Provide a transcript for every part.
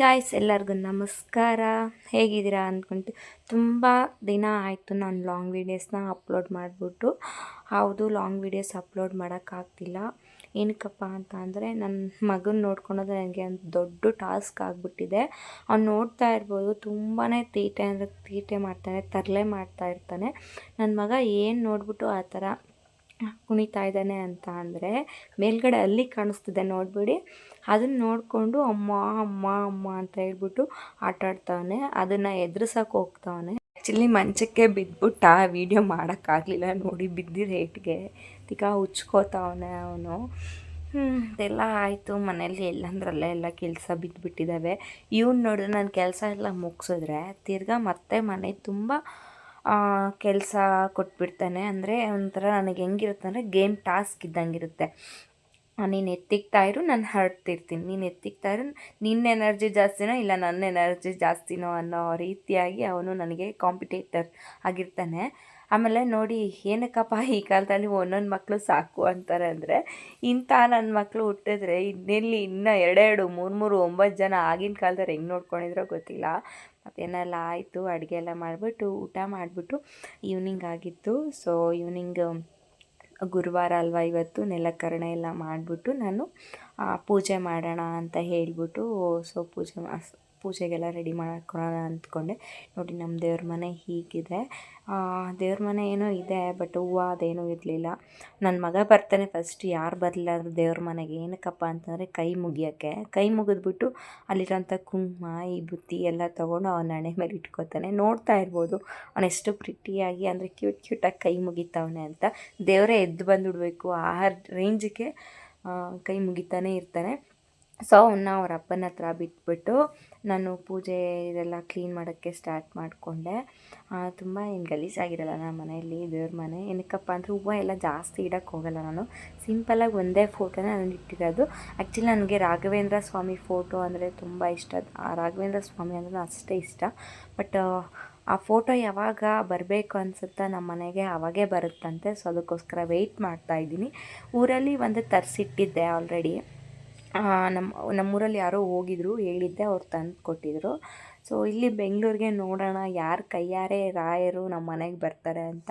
Guys ಎಲ್ಲರಿಗೂ ನಮಸ್ಕಾರ. ಹೇಗಿದ್ದೀರಾ ಅಂದ್ಕೊಂಡು ತುಂಬ ದಿನ ಆಯಿತು ನಾನು ಲಾಂಗ್ ವೀಡಿಯೋಸ್ನ ಅಪ್ಲೋಡ್ ಮಾಡಿಬಿಟ್ಟು. ಹೌದು ಲಾಂಗ್ ವೀಡಿಯೋಸ್ ಅಪ್ಲೋಡ್ ಮಾಡೋಕ್ಕಾಗ್ತಿಲ್ಲ ಏನಕ್ಕಪ್ಪ ಅಂತ ಅಂದರೆ ನನ್ನ ಮಗನ ನೋಡ್ಕೊಳೋದು ನನಗೆ ಒಂದು ದೊಡ್ಡ ಟಾಸ್ಕ್ ಆಗಿಬಿಟ್ಟಿದೆ. ಅವ್ನು ನೋಡ್ತಾ ಇರ್ಬೋದು ತುಂಬಾ ತೀಟೆ ಅಂದರೆ ತೀಟೆ ಮಾಡ್ತಾನೆ, ತರಲೆ ಮಾಡ್ತಾ ಇರ್ತಾನೆ. ನನ್ನ ಮಗ ಏನು ನೋಡ್ಬಿಟ್ಟು ಆ ಥರ ಕುಣಿತಾ ಇದ್ದಾನೆ ಅಂತ ಅಂದರೆ ಮೇಲ್ಗಡೆ ಅಲ್ಲಿ ಕಾಣಿಸ್ತಿದೆ ನೋಡಿಬಿಡಿ. ಅದನ್ನು ನೋಡಿಕೊಂಡು ಅಮ್ಮ ಅಮ್ಮ ಅಮ್ಮ ಅಂತ ಹೇಳ್ಬಿಟ್ಟು ಆಟ ಆಡ್ತಾವನೆ ಅದನ್ನು ಎದುರಿಸೋಕೆ ಹೋಗ್ತಾವನೆ. ಆ್ಯಕ್ಚುಲಿ ಮಂಚಕ್ಕೆ ಬಿದ್ದುಬಿಟ್ಟ ಆ ವೀಡಿಯೋ ಮಾಡೋಕ್ಕಾಗಲಿಲ್ಲ ನೋಡಿ ಬಿದ್ದಿದ್ದು ರೇಟ್ಗೆ ತಿಕಾ ಉಚ್ಕೋತಾವನೆ ಅವನು. ಎಲ್ಲ ಆಯಿತು. ಮನೇಲಿ ಎಲ್ಲಂದ್ರಲ್ಲೇ ಎಲ್ಲ ಕೆಲಸ ಬಿದ್ದುಬಿಟ್ಟಿದ್ದಾವೆ ಇವ್ನು ನೋಡಿದ್ರೆ ನಾನು ಕೆಲಸ ಎಲ್ಲ ಮುಗಿಸಿದ್ರೆ ತಿರ್ಗಾ ಮತ್ತೆ ಮನೆ ತುಂಬ ಕೆಲಸ ಕೊಟ್ಬಿಡ್ತಾನೆ. ಅಂದರೆ ಒಂಥರ ನನಗೆ ಹೆಂಗಿರುತ್ತೆ ಅಂದರೆ ಗೇಮ್ ಟಾಸ್ಕ್ ಇದ್ದಂಗಿರುತ್ತೆ. ನೀನು ಎತ್ತಿಕ್ತಾ ಇರು, ನಾನು ಹರಡ್ತಿರ್ತೀನಿ. ನೀನು ಎತ್ತಿಕ್ತಾ ಇರು ನಿನ್ನ ಎನರ್ಜಿ ಜಾಸ್ತಿನೋ ಇಲ್ಲ ನನ್ನ ಎನರ್ಜಿ ಜಾಸ್ತಿನೋ ಅನ್ನೋ ರೀತಿಯಾಗಿ ಅವನು ನನಗೆ ಕಾಂಪಿಟೇಟರ್ ಆಗಿರ್ತಾನೆ. ಆಮೇಲೆ ನೋಡಿ, ಏನಕ್ಕಪ್ಪ ಈ ಕಾಲದಲ್ಲಿ ಒಂದೊಂದು ಮಕ್ಕಳು ಸಾಕು ಅಂತಾರೆ ಅಂದರೆ, ಇಂಥ ನನ್ನ ಮಕ್ಕಳು ಹುಟ್ಟಿದ್ರೆ ಇನ್ನೆಲ್ಲಿ ಇನ್ನೂ ಎರಡೆರಡು ಮೂರು ಮೂರು ಒಂಬತ್ತು ಜನ ಆಗಿನ ಕಾಲದಲ್ಲಿ ಹೆಂಗೆ ನೋಡ್ಕೊಂಡಿದ್ರೋ ಗೊತ್ತಿಲ್ಲ. ಮತ್ತೇನೆಲ್ಲ ಆಯಿತು, ಅಡುಗೆ ಎಲ್ಲ ಮಾಡಿಬಿಟ್ಟು ಊಟ ಮಾಡಿಬಿಟ್ಟು ಈವ್ನಿಂಗ್ ಆಗಿತ್ತು. ಸೊ ಈವ್ನಿಂಗ್ ಗುರುವಾರ ಅಲ್ವಾ ಇವತ್ತು ನೆಲಕರಣೆ ಎಲ್ಲ ಮಾಡಿಬಿಟ್ಟು ನಾನು ಪೂಜೆ ಮಾಡೋಣ ಅಂತ ಹೇಳಿಬಿಟ್ಟು ಸೊ ಪೂಜೆ ಪೂಜೆಗೆಲ್ಲ ರೆಡಿ ಮಾಡ್ಕೊಳ್ಳೋಣ ಅಂದ್ಕೊಂಡೆ. ನೋಡಿ, ನಮ್ಮ ದೇವ್ರ ಮನೆ ಹೀಗಿದೆ. ದೇವ್ರ ಮನೆ ಏನೋ ಇದೆ, ಬಟ್ ಹೂವು ಅದೇನೂ ಇರಲಿಲ್ಲ. ನನ್ನ ಮಗ ಬರ್ತಾನೆ ಫಸ್ಟ್ ಯಾರು ಬರಲಿಲ್ಲ ಅಂದ್ರೆ ದೇವ್ರ ಮನೆಗೆ. ಏನಕ್ಕಪ್ಪ ಅಂತಂದರೆ ಕೈ ಮುಗಿಯೋಕ್ಕೆ. ಕೈ ಮುಗಿದ್ಬಿಟ್ಟು ಅಲ್ಲಿರೋಂಥ ಕುಂಕುಮ, ಈ ಬುತ್ತಿ ಎಲ್ಲ ತೊಗೊಂಡು ಅವನ ಹಣೆ ಮೇಲೆ ಇಟ್ಕೋತಾನೆ. ನೋಡ್ತಾ ಇರ್ಬೋದು. ಅವನು ಎಷ್ಟು ಪ್ರಿಟಿಯಾಗಿ ಅಂದರೆ ಕ್ಯೂಟ್ ಕ್ಯೂಟಾಗಿ ಕೈ ಮುಗಿತಾವನೆ ಅಂತ. ದೇವರೇ ಎದ್ದು ಬಂದುಬಿಡ್ಬೇಕು. ಆ ರೇಂಜಿಗೆ ಕೈ ಮುಗಿತಾನೆ ಇರ್ತಾನೆ. ಸೊ ಅವನ್ನ ಅವ್ರ ಅಪ್ಪನ ಹತ್ರ ಬಿಟ್ಬಿಟ್ಟು ನಾನು ಪೂಜೆ ಇದೆಲ್ಲ ಕ್ಲೀನ್ ಮಾಡೋಕ್ಕೆ ಸ್ಟಾರ್ಟ್ ಮಾಡಿಕೊಂಡೆ. ತುಂಬ ಏನು ಗಲೀಜಾಗಿರಲ್ಲ ನಮ್ಮ ಮನೆಯಲ್ಲಿ, ದೇವ್ರ ಮನೆ. ಏನಕ್ಕಪ್ಪ ಅಂದರೆ ಹೂವು ಎಲ್ಲ ಜಾಸ್ತಿ ಇಡೋಕ್ಕೆ ಹೋಗಲ್ಲ ನಾನು. ಸಿಂಪಲಾಗಿ ಒಂದೇ ಫೋಟೋನ ನಾನು ಇಟ್ಟಿರೋದು. ಆ್ಯಕ್ಚುಲಿ ನನಗೆ ರಾಘವೇಂದ್ರ ಸ್ವಾಮಿ ಫೋಟೋ ಅಂದರೆ ತುಂಬ ಇಷ್ಟ. ಆ, ರಾಘವೇಂದ್ರ ಸ್ವಾಮಿ ಅಂದ್ರೆ ಅಷ್ಟೇ ಇಷ್ಟ. ಬಟ್ ಆ ಫೋಟೋ ಯಾವಾಗ ಬರಬೇಕು ಅನಿಸುತ್ತಾ ನಮ್ಮ ಮನೆಗೆ ಅವಾಗೇ ಬರುತ್ತಂತೆ. ಸೊ ಅದಕ್ಕೋಸ್ಕರ ವೆಯ್ಟ್ ಮಾಡ್ತಾಯಿದ್ದೀನಿ ಊರಲ್ಲಿ ಒಂದು ತರಿಸಿಟ್ಟಿದ್ದೆ ಆಲ್ರೆಡಿ ನಮ್ಮ ನಮ್ಮೂರಲ್ಲಿ ಯಾರೋ ಹೋಗಿದ್ರು, ಹೇಳಿದ್ದೆ, ಅವ್ರು ತಂದು ಕೊಟ್ಟಿದ್ರು. ಸೊ ಇಲ್ಲಿ ಬೆಂಗಳೂರಿಗೆ ನೋಡೋಣ, ಯಾರ ಕೈಯಾರೆ ರಾಯರು ನಮ್ಮ ಮನೆಗೆ ಬರ್ತಾರೆ ಅಂತ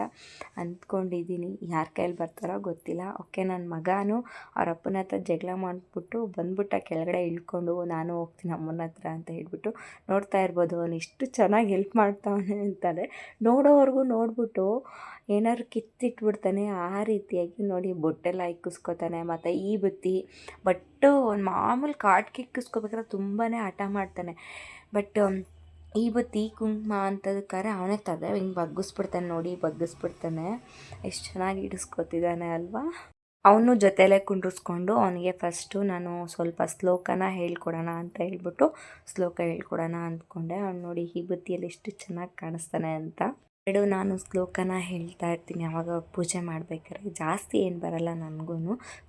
ಅಂದ್ಕೊಂಡಿದ್ದೀನಿ ಯಾರ ಕೈಯಲ್ಲಿ ಬರ್ತಾರೋ ಗೊತ್ತಿಲ್ಲ. ಓಕೆ ನನ್ನ ಮಗಾನು ಅವ್ರ ಅಪ್ಪನ ಹತ್ರ ಜಗಳ ಮಾಡಿಬಿಟ್ಟು ಬಂದ್ಬಿಟ್ಟ ಕೆಳಗಡೆ ಇಳ್ಕೊಂಡು, ನಾನು ಹೋಗ್ತೀನಿ ಅಮ್ಮನ ಹತ್ರ ಅಂತ ಹೇಳ್ಬಿಟ್ಟು ನೋಡ್ತಾ ಇರ್ಬೋದು. ಅವನು ಇಷ್ಟು ಚೆನ್ನಾಗಿ ಹೆಲ್ಪ್ ಮಾಡ್ತಾವನೆ ಅಂತಾರೆ ನೋಡೋವರೆಗೂ ನೋಡ್ಬಿಟ್ಟು ಏನಾದ್ರು ಕಿತ್ತಿಟ್ಬಿಡ್ತಾನೆ, ಆ ರೀತಿಯಾಗಿ ನೋಡಿ ಬೊಟ್ಟೆಲ್ಲ ಇಕ್ಕಿಸ್ಕೊತಾನೆ. ಮತ್ತು ಈ ಬುತ್ತಿ, ಬಟ್ಟು ಒಂದು ಮಾಮೂಲು ಕಾಟ್ಗೆ ಇಕ್ಕಿಸ್ಕೋಬೇಕಾದ್ರೆ ತುಂಬಾ ಹಠ ಮಾಡ್ತಾನೆ. ಬಟ್ ಈ ಬುತ್ತಿ ಕುಂಕುಮ ಅಂತದಕ್ಕಾರೆ ಅವನೇ ತದೆ ಹಿಂಗೆ ಬಗ್ಗಿಸ್ಬಿಡ್ತಾನೆ ನೋಡಿ, ಬಗ್ಗಿಸ್ಬಿಡ್ತಾನೆ. ಎಷ್ಟು ಚೆನ್ನಾಗಿ ಇಡಿಸ್ಕೊತಿದ್ದಾನೆ ಅಲ್ವಾ? ಅವನು ಜೊತೆಯಲ್ಲೇ ಕುಂಡ್ರಿಸ್ಕೊಂಡು ಅವನಿಗೆ ಫಸ್ಟು ನಾನು ಸ್ವಲ್ಪ ಶ್ಲೋಕನ ಹೇಳ್ಕೊಡೋಣ ಅಂತ ಹೇಳ್ಬಿಟ್ಟು ಶ್ಲೋಕ ಹೇಳ್ಕೊಡೋಣ ಅಂದ್ಕೊಂಡೆ. ಅವ್ನು ನೋಡಿ ಈ ಬುತ್ತಿಯಲ್ಲಿ ಎಷ್ಟು ಚೆನ್ನಾಗಿ ಕಾಣಿಸ್ತಾನೆ ಅಂತ. ಎರಡು ನಾನು ಶ್ಲೋಕನ ಹೇಳ್ತಾ ಇರ್ತೀನಿ, ಅವಾಗ ಪೂಜೆ ಮಾಡ್ಬೇಕಾದ್ರೆ. ಜಾಸ್ತಿ ಏನು ಬರಲ್ಲ ನನಗೂ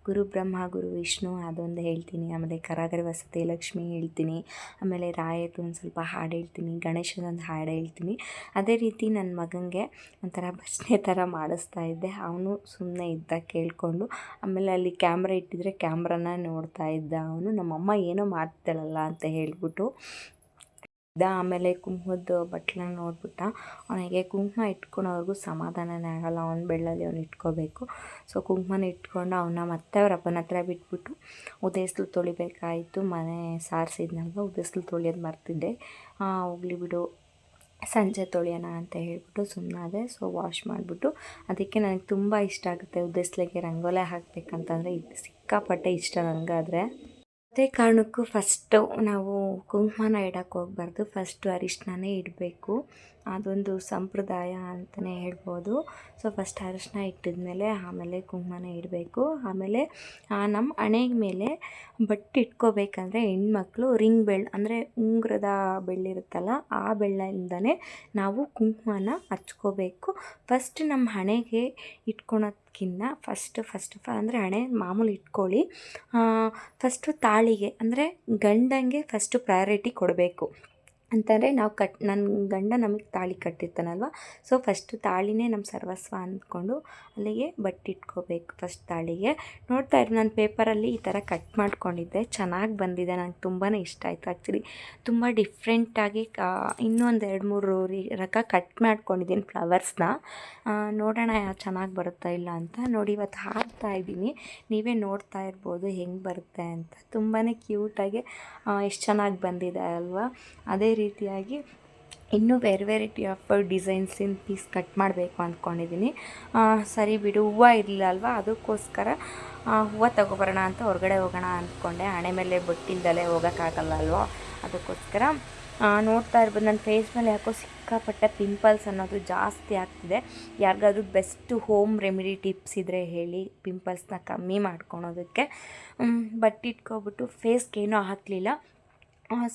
ಗುರು ಬ್ರಹ್ಮ, ಗುರು ವಿಷ್ಣು ಅದೊಂದು ಹೇಳ್ತೀನಿ. ಆಮೇಲೆ ಕರಾಗರ ವಸತಿ, ಲಕ್ಷ್ಮಿ ಹೇಳ್ತೀನಿ. ಆಮೇಲೆ ರಾಯದು ಒಂದು ಸ್ವಲ್ಪ ಹಾಡು ಹೇಳ್ತೀನಿ. ಗಣೇಶನೊಂದು ಹಾಡು ಹೇಳ್ತೀನಿ. ಅದೇ ರೀತಿ ನನ್ನ ಮಗನಿಗೆ ಒಂಥರ ಭಜನೆ ಥರ ಮಾಡಿಸ್ತಾ ಇದ್ದೆ. ಅವನು ಸುಮ್ಮನೆ ಇದ್ದ ಕೇಳಿಕೊಂಡು. ಆಮೇಲೆ ಅಲ್ಲಿ ಕ್ಯಾಮ್ರಾ ಇಟ್ಟಿದ್ರೆ ಕ್ಯಾಮ್ರಾನ ನೋಡ್ತಾ ಇದ್ದ ಅವನು. ನಮ್ಮಮ್ಮ ಏನೋ ಮಾಡ್ತಾಳಲ್ಲ ಅಂತ ಹೇಳ್ಬಿಟ್ಟು ಇದ್ದ, ಆಮೇಲೆ ಕುಂಕುಮದ ಬಟ್ಲನ್ನ ನೋಡ್ಬಿಟ್ಟ, ಅವನಿಗೆ ಕುಂಕುಮ ಇಟ್ಕೊಳೋವರೆಗೂ ಸಮಾಧಾನನೇ ಆಗಲ್ಲ. ಅವನ ಬೆಳ್ಳಲ್ಲಿ ಅವನು ಇಟ್ಕೋಬೇಕು. ಸೊ ಕುಂಕುಮನ ಇಟ್ಕೊಂಡು ಅವನ್ನ ಮತ್ತೆ ಅವ್ರ ಅಪ್ಪನ ಹತ್ರ ಬಿಟ್ಬಿಟ್ಟು, ಉದಯಸ್ಲು ತೊಳಿಬೇಕಾಯಿತು. ಮನೆ ಸಾರಿಸಿದ್ನಲ್ವ? ಉದಯಸ್ಲು ತೊಳಿಯೋದು ಮರ್ತಿದ್ದೆ. ಹೋಗ್ಲಿ ಬಿಡು. ಸಂಜೆ ತೊಳೆಯೋಣ ಅಂತ ಹೇಳ್ಬಿಟ್ಟು ಸುಮ್ಮನಾದೆ ಸೊ ವಾಶ್ ಮಾಡಿಬಿಟ್ಟು, ಅದಕ್ಕೆ ನನಗೆ ತುಂಬ ಇಷ್ಟ ಆಗುತ್ತೆ ಉದ್ದೇಸ್ಲಿಗೆ ರಂಗೋಲೆ ಹಾಕಬೇಕಂತಂದರೆ. ಇದು ಸಿಕ್ಕಾಪಟ್ಟೆ ಇಷ್ಟ ನನಗಾದರೆ ಅದೇ ಕಾರಣಕ್ಕೂ ಫಸ್ಟು ನಾವು ಕುಂಕುಮನ ಇಡಕ್ಕೆ ಹೋಗ್ಬಾರ್ದು. ಫಸ್ಟು ಅರಿಶಿಣನೇ ಇಡಬೇಕು. ಅದೊಂದು ಸಂಪ್ರದಾಯ ಅಂತಲೇ ಹೇಳ್ಬೋದು. ಸೊ ಫಸ್ಟ್ ಅರಿಶಿನ ಇಟ್ಟಿದ್ಮೇಲೆ ಆಮೇಲೆ ಕುಂಕುಮನ ಇಡಬೇಕು. ಆಮೇಲೆ ನಮ್ಮ ಹಣೆಗೆ ಮೇಲೆ ಬಟ್ಟೆ ಇಟ್ಕೋಬೇಕಂದ್ರೆ ಹೆಣ್ಮಕ್ಳು ರಿಂಗ್ ಬೆಳ್ಳ, ಅಂದರೆ ಉಂಗುರದ ಬೆಳ್ಳಿರುತ್ತಲ್ಲ ಆ ಬೆಳ್ಳದಿಂದನೇ ನಾವು ಕುಂಕುಮನ ಹಚ್ಕೋಬೇಕು. ಫಸ್ಟ್ ನಮ್ಮ ಹಣೆಗೆ ಇಟ್ಕೊಳೋದ್ಕಿಂತ ಫಸ್ಟ್ ಫಸ್ಟ್ ಆಫ್ ಆಲ್ ಅಂದರೆ ಹಣೆ ಮಾಮೂಲಿ ಇಟ್ಕೊಳ್ಳಿ. ಫಸ್ಟು ತಾಳಿಗೆ, ಅಂದರೆ ಗಂಡಂಗೆ ಫಸ್ಟು ಪ್ರಯಾರಿಟಿ ಕೊಡಬೇಕು. ಅಂತಂದರೆ ನಾವು ಕಟ್ ನನ್ನ ಗಂಡ ನಮಗೆ ತಾಳಿ ಕಟ್ಟಿರ್ತಾನಲ್ವ? ಸೊ ಫಸ್ಟು ತಾಳಿನೇ ನಮ್ಮ ಸರ್ವಸ್ವ ಅಂದ್ಕೊಂಡು ಅಲ್ಲಿಗೆ ಬಟ್ಟಿಟ್ಕೋಬೇಕು ಫಸ್ಟ್ ತಾಳಿಗೆ. ನೋಡ್ತಾ ಇರಿ, ನಾನು ಪೇಪರಲ್ಲಿ ಈ ಥರ ಕಟ್ ಮಾಡ್ಕೊಂಡಿದ್ದೆ. ಚೆನ್ನಾಗಿ ಬಂದಿದೆ, ನಂಗೆ ತುಂಬಾ ಇಷ್ಟ ಆಯಿತು ಆ್ಯಕ್ಚುಲಿ ತುಂಬ ಡಿಫ್ರೆಂಟಾಗಿ ಇನ್ನೊಂದು ಇನ್ನೂ ಎರಡು ಮೂರು ರಕ ಕಟ್ ಮಾಡ್ಕೊಂಡಿದ್ದೀನಿ ಫ್ಲವರ್ಸ್ನ ನೋಡೋಣ ಚೆನ್ನಾಗಿ ಬರುತ್ತಾ ಇಲ್ಲ ಅಂತ. ನೋಡಿ ಇವತ್ತು ಹಾಕ್ತಾ ಇದ್ದೀನಿ. ನೀವೇ ನೋಡ್ತಾ ಇರ್ಬೋದು ಹೆಂಗೆ ಬರುತ್ತೆ ಅಂತ. ತುಂಬಾ ಕ್ಯೂಟಾಗಿ ಎಷ್ಟು ಚೆನ್ನಾಗಿ ಬಂದಿದೆ ಅಲ್ವಾ? ಅದೇ ರೀತಿಯಾಗಿ ಇನ್ನೂ ಬೇರೆ ವೆರೈಟಿ ಆಫ್ ಡಿಸೈನ್ಸಿನ ಪೀಸ್ ಕಟ್ ಮಾಡಬೇಕು ಅಂದ್ಕೊಂಡಿದ್ದೀನಿ ಸರಿ ಬಿಡು, ಹೂವು ಇರಲಿಲ್ಲ ಅಲ್ವಾ? ಅದಕ್ಕೋಸ್ಕರ ಹೂವು ತಗೊಬರೋಣ ಅಂತ ಹೊರಗಡೆ ಹೋಗೋಣ ಅಂದ್ಕೊಂಡೆ. ಹಣೆ ಮೇಲೆ ಬೊಟ್ಟಿಲ್ದಲೇ ಹೋಗೋಕ್ಕಾಗಲ್ಲ ಅಲ್ವಾ? ಅದಕ್ಕೋಸ್ಕರ ನೋಡ್ತಾ ಇರ್ಬೋದು. ನನ್ನ ಫೇಸ್ ಮೇಲೆ ಯಾಕೋ ಸಿಕ್ಕಾಪಟ್ಟೆ ಪಿಂಪಲ್ಸ್ ಅನ್ನೋದು ಜಾಸ್ತಿ ಆಗ್ತಿದೆ. ಯಾರಿಗಾದ್ರೂ ಬೆಸ್ಟ್ ಹೋಮ್ ರೆಮಿಡಿ ಟಿಪ್ಸ್ ಇದ್ದರೆ ಹೇಳಿ ಪಿಂಪಲ್ಸ್ನ ಕಮ್ಮಿ ಮಾಡ್ಕೊಳೋದಕ್ಕೆ. ಬಟ್ ಇಟ್ಕೊಬಿಟ್ಟು ಏನೂ ಹಾಕಲಿಲ್ಲ.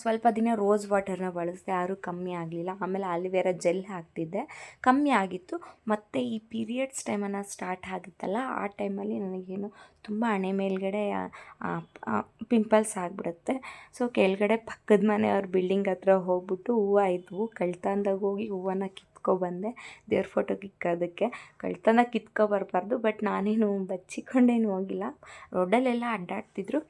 ಸ್ವಲ್ಪ ದಿನ ರೋಸ್ ವಾಟರ್ನ ಬಳಸಿದೆ, ಯಾರೂ ಕಮ್ಮಿ ಆಗಲಿಲ್ಲ. ಆಮೇಲೆ ಆಲಿವೇರಾ ಜೆಲ್ ಹಾಕ್ತಿದ್ದೆ. ಕಮ್ಮಿ ಆಗಿತ್ತು. ಮತ್ತು ಈ ಪೀರಿಯಡ್ಸ್ ಟೈಮನ್ನು ಸ್ಟಾರ್ಟ್ ಆಗಿತ್ತಲ್ಲ, ಆ ಟೈಮಲ್ಲಿ ನನಗೇನು ತುಂಬ ಹಣೆ ಮೇಲ್ಗಡೆ ಪಿಂಪಲ್ಸ್ ಆಗಿಬಿಡುತ್ತೆ. ಸೊ ಕೆಳಗಡೆ ಪಕ್ಕದ ಮನೆಯವ್ರ ಬಿಲ್ಡಿಂಗ್ ಹತ್ರ ಹೋಗ್ಬಿಟ್ಟು ಹೂವು ಇದ್ವು. ಕಳ್ತನದಾಗ ಹೋಗಿ ಹೂವನ್ನ ಕಿತ್ಕೊಬಂದೆ ದೇವ್ರ ಫೋಟೋ ಕಿಕ್ಕೋದಕ್ಕೆ. ಕಳ್ತನ ಕಿತ್ಕೊ ಬರಬಾರ್ದು ಬಟ್ ನಾನೇನು ಬಚ್ಚಿಕೊಂಡೇನು ಹೋಗಿಲ್ಲ. ರೋಡಲ್ಲೆಲ್ಲ ಅಡ್ಡಾಡ್ತಿದ್ರು.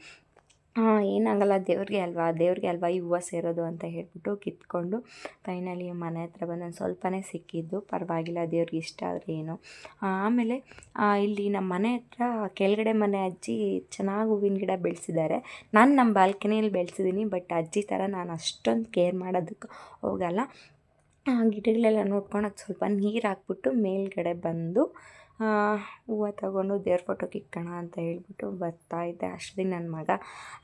ಹಾಂ ಏನಾಗಲ್ಲ, ದೇವ್ರಿಗೆ ಅಲ್ವಾ? ದೇವ್ರಿಗೆ ಅಲ್ವಾ ಈ ಹೂವು ಸೇರೋದು ಅಂತ ಹೇಳಿಬಿಟ್ಟು ಕಿತ್ಕೊಂಡು ಫೈನಲಿ ಮನೆ ಹತ್ರ ಬಂದು ಒಂದು ಸ್ವಲ್ಪನೇ ಸಿಕ್ಕಿದ್ದು. ಪರವಾಗಿಲ್ಲ, ದೇವ್ರಿಗೆ ಇಷ್ಟ ಆದರೆ ಏನು. ಆಮೇಲೆ ಇಲ್ಲಿ ನಮ್ಮ ಮನೆ ಹತ್ರ ಕೆಳಗಡೆ ಮನೆ ಅಜ್ಜಿ ಚೆನ್ನಾಗಿ ಹೂವಿನ ಗಿಡ ಬೆಳೆಸಿದ್ದಾರೆ. ನಾನು ನಮ್ಮ ಬಾಲ್ಕನಿಯಲ್ಲಿ ಬೆಳೆಸಿದ್ದೀನಿ ಬಟ್ ಅಜ್ಜಿ ಥರ ನಾನು ಅಷ್ಟೊಂದು ಕೇರ್ ಮಾಡೋದಕ್ಕೆ ಹೋಗಲ್ಲ. ಗಿಡಗಳೆಲ್ಲ ನೋಡ್ಕೊಂಡು ಸ್ವಲ್ಪ ನೀರು ಹಾಕ್ಬಿಟ್ಟು ಮೇಲ್ಗಡೆ ಬಂದು ಹೂವು ತಗೊಂಡು ದೇವ್ರ ಫೋಟೋಗೆ ಇಕ್ಕೋಣ ಅಂತ ಹೇಳ್ಬಿಟ್ಟು ಬರ್ತಾ ಇದ್ದೆ. ಅಷ್ಟೇ ನನ್ನ ಮಗ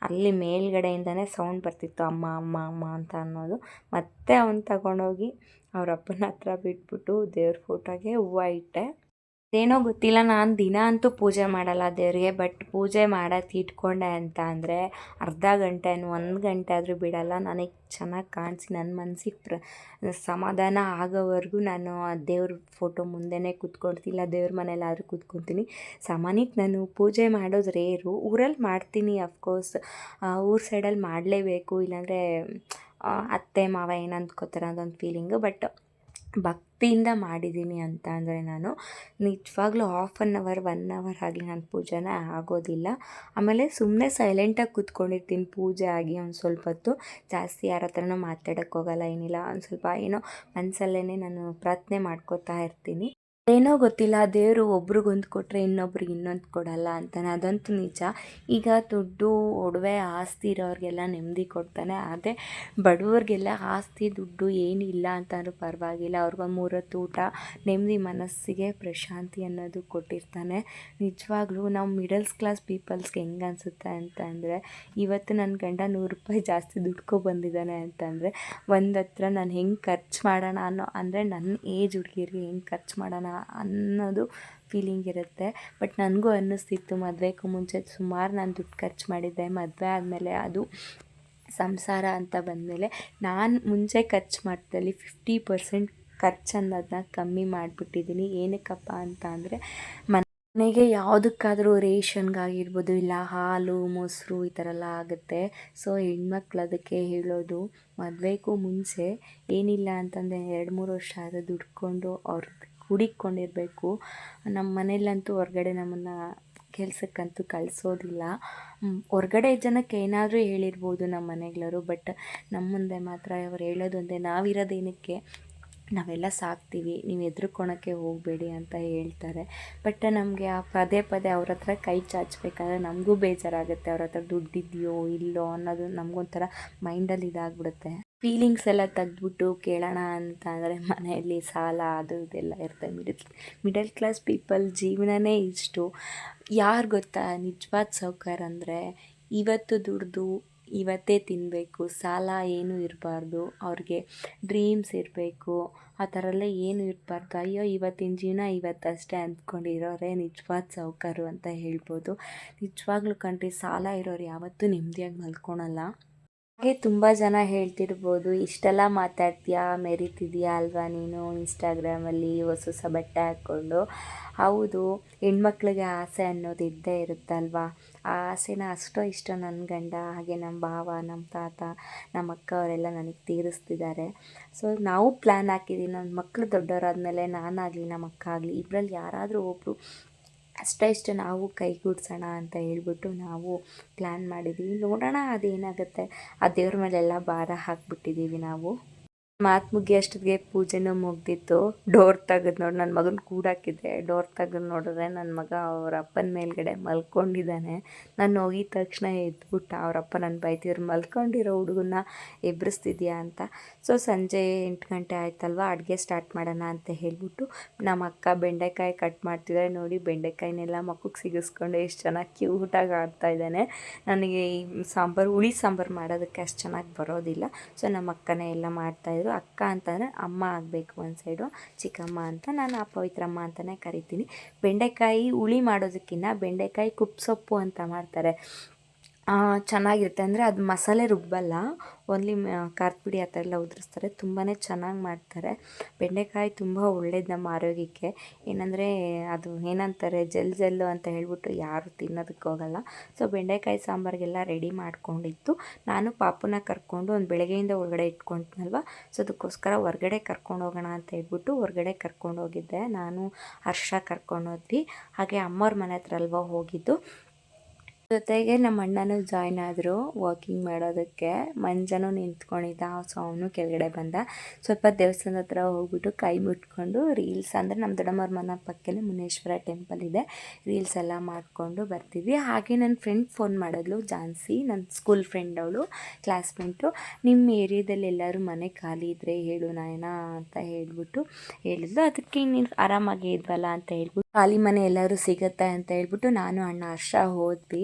ಅಲ್ಲಿ ಮೇಲ್ಗಡೆಯಿಂದನೇ ಸೌಂಡ್ ಬರ್ತಿತ್ತು, ಅಮ್ಮ ಅಮ್ಮ ಅಮ್ಮ ಅಂತ ಅನ್ನೋದು. ಮತ್ತೆ ಅವ್ನು ತಗೊಂಡೋಗಿ ಅವರಪ್ಪನ ಹತ್ರ ಬಿಟ್ಬಿಟ್ಟು ದೇವ್ರ ಫೋಟೋಗೆ ಹೂವು ಇಟ್ಟೆ. ಏನೋ ಗೊತ್ತಿಲ್ಲ, ನಾನು ದಿನ ಅಂತೂ ಪೂಜೆ ಮಾಡಲ್ಲ ದೇವರಿಗೆ ಬಟ್ ಪೂಜೆ ಮಾಡೋಕ್ಕೆ ಇಟ್ಕೊಂಡೆ ಅಂತ ಅಂದರೆ ಅರ್ಧ ಗಂಟೆ ಒಂದು ಗಂಟೆ ಆದರೂ ಬಿಡಲ್ಲ. ನನಗೆ ಚೆನ್ನಾಗಿ ಕಾಣಿಸಿ ನನ್ನ ಮನಸ್ಸಿಗೆ ಪ್ರ, ಸಮಾಧಾನ ಆಗೋವರೆಗೂ ನಾನು ಆ ದೇವ್ರ ಫೋಟೋ ಮುಂದೆನೇ ಕೂತ್ಕೊಳ್ತಿಲ್ಲ ದೇವ್ರ ಮನೇಲಾದರೂ ಕೂತ್ಕೊತೀನಿ. ಸಾಮಾನ್ಯಕ್ಕೆ ನಾನು ಪೂಜೆ ಮಾಡೋದು ರೇರು ಊರಲ್ಲಿ ಮಾಡ್ತೀನಿ ಅಫ್ಕೋರ್ಸ್ ಊರ ಸೈಡಲ್ಲಿ ಮಾಡಲೇಬೇಕು, ಇಲ್ಲಾಂದರೆ ಅತ್ತೆ, ಮಾವ ಏನು ಅಂದ್ಕೋತಾರೆ ಅದೊಂದು ಫೀಲಿಂಗು ಬಟ್ ಭಕ್ತಿಯಿಂದ ಮಾಡಿದ್ದೀನಿ ಅಂತ ಅಂದರೆ ನಾನು ನಿಜವಾಗ್ಲೂ half an hour one hour ಆಗಲಿ ನಾನು ಪೂಜೆನೇ ಆಗೋದಿಲ್ಲ. ಆಮೇಲೆ ಸುಮ್ಮನೆ ಸೈಲೆಂಟಾಗಿ ಕೂತ್ಕೊಂಡಿರ್ತೀನಿ ಪೂಜೆ ಆಗಿ ಒಂದು ಸ್ವಲ್ಪ ಹೊತ್ತು. ಜಾಸ್ತಿ ಯಾರ ಹತ್ರನೂ ಮಾತಾಡೋಕ್ಕೋಗಲ್ಲ ಏನಿಲ್ಲ, ಒಂದು ಸ್ವಲ್ಪ ಏನೋ ಮನಸಲ್ಲೇ ನಾನು ಪ್ರಾರ್ಥನೆ ಮಾಡ್ಕೋತಾ ಇರ್ತೀನಿ. ಏನೋ ಗೊತ್ತಿಲ್ಲ, ದೇವರು ಒಬ್ರಿಗೊಂದು ಕೊಟ್ಟರೆ ಇನ್ನೊಬ್ರಿಗೆ ಇನ್ನೊಂದು ಕೊಡಲ್ಲ ಅಂತಾನೆ. ಅದಂತೂ ನಿಜ. ಈಗ ದುಡ್ಡು, ಒಡವೆ, ಆಸ್ತಿ ಇರೋರಿಗೆಲ್ಲ ನೆಮ್ಮದಿ ಕೊಡ್ತಾನೆ. ಅದೇ ಬಡವ್ರಿಗೆಲ್ಲ ಆಸ್ತಿ, ದುಡ್ಡು ಏನಿಲ್ಲ ಅಂತಂದ್ರೂ ಪರವಾಗಿಲ್ಲ. ಅವ್ರಿಗೆ ಮೂರೊತ್ತು ಊಟ, ನೆಮ್ಮದಿ ಮನಸ್ಸಿಗೆ ಪ್ರಶಾಂತಿ ಅನ್ನೋದು ಕೊಟ್ಟಿರ್ತಾನೆ. ನಿಜವಾಗ್ಲೂ ನಾವು ಮಿಡಲ್ಸ್ ಕ್ಲಾಸ್ ಪೀಪಲ್ಸ್ಗೆ ಹೆಂಗೆ ಅನಿಸುತ್ತೆ ಅಂತ ಅಂದರೆ ಇವತ್ತು ನನ್ನ ಗಂಡ ನೂರು ರೂಪಾಯಿ ಜಾಸ್ತಿ ದುಡ್ಕೊ ಬಂದಿದ್ದಾನೆ ಅಂತಂದರೆ ಒಂದತ್ರ ನಾನು ಹೆಂಗೆ ಖರ್ಚು ಮಾಡೋಣ ಅನ್ನೋ, ಅಂದರೆ ನನ್ನ ಏಜ್ ಹುಡುಗಿರಿಗೆ ಹೆಂಗೆ ಖರ್ಚು ಮಾಡೋಣ ಅನ್ನೋದು ಫೀಲಿಂಗ್ ಇರುತ್ತೆ. ಬಟ್ ನನಗೂ ಅನ್ನಿಸ್ತಿತ್ತು ಮದುವೆಗೂ ಮುಂಚೆ. ಸುಮಾರು ನಾನು ದುಡ್ಡು ಖರ್ಚು ಮಾಡಿದ್ದೆ. ಮದುವೆ ಆದಮೇಲೆ ಅದು ಸಂಸಾರ ಅಂತ ಬಂದಮೇಲೆ ನಾನು ಮುಂಚೆ ಖರ್ಚು ಮಾಡ್ದಲ್ಲಿ ಫಿಫ್ಟಿ ಪರ್ಸೆಂಟ್ ಖರ್ಚು ಅನ್ನೋದನ್ನ ಕಮ್ಮಿ ಮಾಡಿಬಿಟ್ಟಿದ್ದೀನಿ. ಏನಕ್ಕಪ್ಪ ಅಂತ ಅಂದರೆ ಮನೆಗೆ ಯಾವುದಕ್ಕಾದರೂ ರೇಷನ್ಗಾಗಿರ್ಬೋದು, ಇಲ್ಲ ಹಾಲು, ಮೊಸರು ಈ ಥರ ಎಲ್ಲ ಆಗುತ್ತೆ. ಸೊ ಹೆಣ್ಮಕ್ಳು ಅದಕ್ಕೆ ಹೇಳೋದು, ಮದುವೆಗೂ ಮುಂಚೆ ಏನಿಲ್ಲ ಅಂತಂದರೆ ಎರಡು ಮೂರು ವರ್ಷ ಆದರೆ ದುಡ್ಕೊಂಡು ಅವ್ರ ಹುಡಿಕೊಂಡಿರಬೇಕು ನಮ್ಮ ಮನೇಲಂತೂ ಹೊರ್ಗಡೆ ನಮ್ಮನ್ನು ಕೆಲಸಕ್ಕಂತೂ ಕಳಿಸೋದಿಲ್ಲ. ಹೊರ್ಗಡೆ ಜನಕ್ಕೆ ಏನಾದರೂ ಹೇಳಿರ್ಬೋದು ನಮ್ಮ ಮನೆಗಳವರು ಬಟ್ ನಮ್ಮ ಮುಂದೆ ಮಾತ್ರ ಅವ್ರು ಹೇಳೋದೊಂದೇ ನಾವಿರೋದೇನಕ್ಕೆ? ನಾವೆಲ್ಲ ಸಾಕ್ತೀವಿ, ನೀವು ಹೆದ್ರುಕೊಳಕ್ಕೆ ಹೋಗಬೇಡಿ ಅಂತ ಹೇಳ್ತಾರೆ. ಬಟ್ ನಮಗೆ ಆ ಪದೇ ಪದೇ ಅವ್ರ ಹತ್ರ ಕೈ ಚಾಚಬೇಕಾದ್ರೆ ನಮಗೂ ಬೇಜಾರಾಗುತ್ತೆ. ಅವ್ರ ಹತ್ರ ದುಡ್ಡಿದೆಯೋ ಇಲ್ಲೋ ಅನ್ನೋದು ನಮಗೊಂಥರ ಮೈಂಡಲ್ಲಿ ಇದಾಗ್ಬಿಡುತ್ತೆ. ಫೀಲಿಂಗ್ಸ್ ಎಲ್ಲ ತೆಗೆದ್ಬಿಟ್ಟು ಕೇಳೋಣ ಅಂತ ಅಂದರೆ ಮನೆಯಲ್ಲಿ ಸಾಲ, ಅದು, ಇದೆಲ್ಲ ಇರುತ್ತೆ. ಮಿಡಲ್ ಮಿಡಲ್ ಕ್ಲಾಸ್ ಪೀಪಲ್ ಜೀವನನೇ ಇಷ್ಟು. ಯಾರು ಗೊತ್ತಾ? ನಿಜವಾದ ಸೌಕರ್ ಅಂದರೆ ಇವತ್ತು ದುಡ್ದು ಇವತ್ತೇ ತಿನ್ನಬೇಕು ಸಾಲ ಏನೂ ಇರಬಾರ್ದು, ಅವ್ರಿಗೆ ಡ್ರೀಮ್ಸ್ ಇರಬೇಕು, ಆ ಥರ ಎಲ್ಲ ಏನೂ ಇರಬಾರ್ದು. ಅಯ್ಯೋ, ಇವತ್ತಿನ ಜೀವನ ಇವತ್ತಷ್ಟೇ ಅಂದ್ಕೊಂಡಿರೋರೇ ನಿಜವಾದ ಸೌಕರು ಅಂತ ಹೇಳ್ಬೋದು. ನಿಜವಾಗ್ಲೂ ಕಣ್ರಿ, ಸಾಲ ಇರೋರು ಯಾವತ್ತೂ ನೆಮ್ಮದಿಯಾಗಿ ಮಲ್ಕೊಳಲ್ಲ. ಹಾಗೆ ತುಂಬ ಜನ ಹೇಳ್ತಿರ್ಬೋದು, ಇಷ್ಟೆಲ್ಲ ಮಾತಾಡ್ತೀಯಾ, ಮೆರಿತಿದೀಯಾ ಅಲ್ವಾ ನೀನು ಇನ್ಸ್ಟಾಗ್ರಾಮಲ್ಲಿ ಹೊಸ ಹೊಸ ಬಟ್ಟೆ ಹಾಕ್ಕೊಂಡು? ಹೌದು, ಹೆಣ್ಮಕ್ಳಿಗೆ ಆಸೆ ಅನ್ನೋದು ಇದ್ದೇ ಇರುತ್ತಲ್ವಾ? ಆ ಆಸೆನ ಅಷ್ಟೋ ಇಷ್ಟೋ ನನ್ನ ಗಂಡ, ಹಾಗೆ ನಮ್ಮ ಭಾವ ನಮ್ಮ ತಾತ ನಮ್ಮ ಅಕ್ಕ ಅವರೆಲ್ಲ ನನಗೆ ತೀರಿಸ್ತಿದ್ದಾರೆ. ಸೊ ನಾವು ಪ್ಲ್ಯಾನ್ ಹಾಕಿದ್ದೀವಿ ನನ್ನ ಮಕ್ಕಳು ದೊಡ್ಡವರಾದ್ಮೇಲೆ ನಾನಾಗಲಿ ನಮ್ಮ ಅಕ್ಕ ಆಗಲಿ ಇಬ್ಬರಲ್ಲಿ ಯಾರಾದರೂ ಒಬ್ಬರು ಅಷ್ಟೇ ಇಷ್ಟು ನಾವು ಕೈಗೂಡ್ಸೋಣ ಅಂತ ಹೇಳ್ಬಿಟ್ಟು ನಾವು ಪ್ಲ್ಯಾನ್ ಮಾಡಿದ್ದೀವಿ ನೋಡೋಣ ಅದೇನಾಗುತ್ತೆ. ಆ ದೇವ್ರ ಮೇಲೆಲ್ಲ ಭಾರ ಹಾಕಿಬಿಟ್ಟಿದ್ದೀವಿ ನಾವು. ಮಾತು ಮುಗಿಯೋಷ್ಟೊತ್ತಿಗೆ ಪೂಜೆನೂ ಮುಗ್ದಿತ್ತು. ಡೋರ್ ತೆಗೆದು ನೋಡಿ ನನ್ನ ಮಗನ ಕೂಡಾಕಿದ್ದೆ ಡೋರ್ ತೆಗೆದು ನೋಡಿದ್ರೆ ನನ್ನ ಮಗ ಅವ್ರ ಅಪ್ಪನ ಮೇಲ್ಗಡೆ ಮಲ್ಕೊಂಡಿದ್ದಾನೆ. ನಾನು ಹೋಗಿದ ತಕ್ಷಣ ಎದ್ಬಿಟ್ಟ ಅವರಪ್ಪ ನನ್ನ ಬೈತಿದ್ರು, ಮಲ್ಕೊಂಡಿರೋ ಹುಡುಗನ್ನ ಎಬ್ಬಿಸ್ತಿದ್ಯಾ ಅಂತ. ಸೊ ಸಂಜೆ ಎಂಟು ಗಂಟೆ ಆಯ್ತಲ್ವ? ಅಡುಗೆ ಸ್ಟಾರ್ಟ್ ಮಾಡೋಣ ಅಂತ ಹೇಳ್ಬಿಟ್ಟು ನಮ್ಮ ಅಕ್ಕ ಬೆಂಡೆಕಾಯಿ ಕಟ್ ಮಾಡ್ತಿದ್ದಾರೆ ನೋಡಿ, ಬೆಂಡೆಕಾಯಿನೆಲ್ಲ ಮಕ್ಕಕ್ಕೆ ಸಿಗಿಸ್ಕೊಂಡು ಎಷ್ಟು ಚೆನ್ನಾಗಿ ಕ್ಯೂಟಾಗಿ ಆಡ್ತಾ ಇದ್ದಾನೆ. ನನಗೆ ಈ ಸಾಂಬಾರು, ಹುಳಿ ಸಾಂಬಾರು ಮಾಡೋದಕ್ಕೆ ಅಷ್ಟು ಚೆನ್ನಾಗಿ ಬರೋದಿಲ್ಲ. ಸೊ ನಮ್ಮ ಅಕ್ಕನೇ ಎಲ್ಲ ಮಾಡ್ತಾಯಿದ್ರು ಅಕ್ಕ ಅಂತಂದರೆ ಅಮ್ಮ ಆಗಬೇಕು ಒಂದು ಸೈಡು ಚಿಕ್ಕಮ್ಮ ಅಂತ ನಾನು ಆ ಪವಿತ್ರಮ್ಮ ಅಂತಲೇ ಕರಿತೀನಿ. ಬೆಂಡೆಕಾಯಿ ಹುಳಿ ಮಾಡೋದಕ್ಕಿಂತ ಬೆಂಡೆಕಾಯಿ ಕುಪ್ಸೊಪ್ಪು ಅಂತ ಮಾಡ್ತಾರೆ. ಚೆನ್ನಾಗಿರುತ್ತೆ. ಅಂದರೆ ಅದು ಮಸಾಲೆ ರುಬ್ಬಲ್ಲ. ಓನ್ಲಿ ಖಾರದ ಪುಡಿ ಆ ಥರ ಎಲ್ಲ ಉದುರಿಸ್ತಾರೆ. ತುಂಬಾ ಚೆನ್ನಾಗಿ ಮಾಡ್ತಾರೆ. ಬೆಂಡೆಕಾಯಿ ತುಂಬ ಒಳ್ಳೇದು ನಮ್ಮ ಆರೋಗ್ಯಕ್ಕೆ. ಏನಂದರೆ, ಅದು ಏನಂತಾರೆ, ಜೆಲ್ ಜಲ್ಲು ಅಂತ ಹೇಳ್ಬಿಟ್ಟು ಯಾರು ತಿನ್ನೋದಕ್ಕೆ ಹೋಗಲ್ಲ. ಸೊ ಬೆಂಡೆಕಾಯಿ ಸಾಂಬಾರಿಗೆಲ್ಲ ರೆಡಿ ಮಾಡ್ಕೊಂಡಿತ್ತು. ನಾನು ಪಾಪುನ ಕರ್ಕೊಂಡು ಒಂದು ಬೆಳಗ್ಗೆಯಿಂದ ಒಳಗಡೆ ಇಟ್ಕೊಂಡ್ನಲ್ವ? ಸೊ ಅದಕ್ಕೋಸ್ಕರ ಹೊರಗಡೆ ಕರ್ಕೊಂಡು ಹೋಗೋಣ ಅಂತ ಹೇಳ್ಬಿಟ್ಟು ಹೊರಗಡೆ ಕರ್ಕೊಂಡು ಹೋಗಿದ್ದೆ. ನಾನು ಹರ್ಷ ಕರ್ಕೊಂಡು ಹೋದ್ವಿ. ಹಾಗೆ ಅಮ್ಮವ್ರ ಮನೆ ಹತ್ರ ಅಲ್ವಾ ಹೋಗಿದ್ದು. ಜೊತೆಗೆ ನಮ್ಮ ಅಣ್ಣನೂ ಜಾಯ್ನ್ ಆದರು ವಾಕಿಂಗ್ ಮಾಡೋದಕ್ಕೆ. ಮಂಜನೂ ನಿಂತ್ಕೊಂಡಿದ್ದ ಸೊ ಅವನು ಕೆಳಗಡೆ ಬಂದ. ಸ್ವಲ್ಪ ದೇವಸ್ಥಾನದ ಹತ್ರ ಹೋಗ್ಬಿಟ್ಟು ಕೈ ಮುಟ್ಕೊಂಡು ರೀಲ್ಸ್ ಅಂದರೆ ನಮ್ಮ ದೊಡ್ಡಮ್ಮವ್ರ ಮನ ಪಕ್ಕನೇ ಮುನೇಶ್ವರ ಟೆಂಪಲ್ ಇದೆ. ರೀಲ್ಸ್ ಎಲ್ಲ ಮಾಡಿಕೊಂಡು ಬರ್ತೀವಿ. ಹಾಗೆ ನನ್ನ ಫ್ರೆಂಡ್ ಫೋನ್ ಮಾಡಿದ್ಲು, ಜಾನ್ಸಿ ನನ್ನ ಸ್ಕೂಲ್ ಫ್ರೆಂಡ್ ಅವಳು ಕ್ಲಾಸ್ಮೇಟು ನಿಮ್ಮ ಏರಿಯಾದಲ್ಲಿ ಎಲ್ಲರೂ ಮನೆ ಖಾಲಿ ಇದ್ದರೆ ಹೇಳು ನಾಯನ ಅಂತ ಹೇಳ್ಬಿಟ್ಟು ಹೇಳಿದ್ಲು. ಅದಕ್ಕೆ ನೀನು ಆರಾಮಾಗಿ ಇದ್ವಲ್ಲ ಅಂತ ಹೇಳ್ಬಿಟ್ಟು, ಖಾಲಿ ಮನೆ ಎಲ್ಲರೂ ಸಿಗುತ್ತೆ ಅಂತ ಹೇಳ್ಬಿಟ್ಟು ನಾನು ಅಣ್ಣ ಹರ್ಷ ಹೋದ್ವಿ.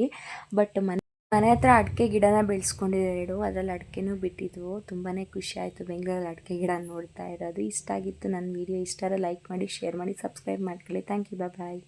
ಬಟ್ ಮನೆ ಮನೆ ಹತ್ರ ಅಡಿಕೆ ಗಿಡನ ಬೆಳೆಸ್ಕೊಂಡಿದ್ದು ಅದರಲ್ಲಿ ಅಡಿಕೆನೂ ಬಿಟ್ಟಿದ್ವು. ತುಂಬಾ ಖುಷಿ ಆಯಿತು ಬೆಂಗಳೂರಲ್ಲಿ ಅಡಿಕೆ ಗಿಡ ನೋಡ್ತಾ ಇರೋದು. ಇಷ್ಟ ಆಗಿತ್ತು ನನ್ನ ವಿಡಿಯೋ ಇಷ್ಟ ಲೈಕ್ ಮಾಡಿ ಶೇರ್ ಮಾಡಿ ಸಬ್ಸ್ಕ್ರೈಬ್ ಮಾಡ್ಕೊಳ್ಳಿ. Thank you bye